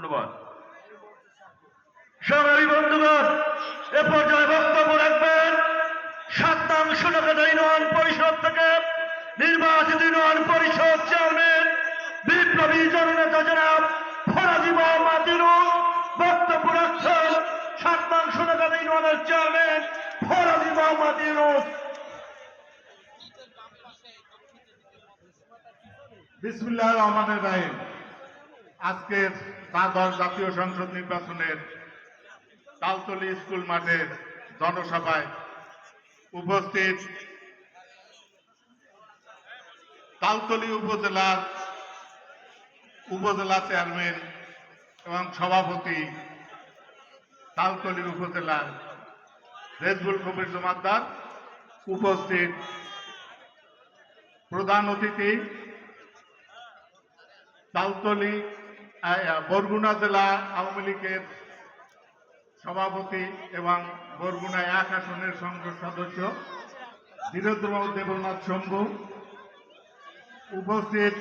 ধন্যবাদ সবারই বন্ধুগণ, এ পর্যায়ে বক্তব্য রাখবেন সাত টাকা সুনকাদা নয় পরিষদ থেকে নির্বাচিত নয় পরিষদ চেয়ারম্যান বিপ্লবী জননেতা জনাব ফরাজি মোহাম্মদ বক্তব্য রাখছেন সাত টাকা সুনকাদা নয় চেয়ারম্যান ফরাজি মোহাম্মদ বিসমুল্লাহ রহমানের রাহিম। আজকের দ্বাদশ জাতীয় সংসদ নির্বাচনের তালতলি স্কুল মাঠের জনসভায় উপস্থিত তালতলি উপজেলার উপজেলা চেয়ারম্যান এবং সভাপতি তালতলি উপজেলার রেজবুল কবির জমাদ্দার উপস্থিত প্রধান অতিথি তালতলি বরগুনা জেলা আওয়ামী লীগের সভাপতি এবং বরগুনা এক আসনের সংসদ সদস্য বীরেন্দ্রবাবু দেবনাথ শম্ভু উপস্থিত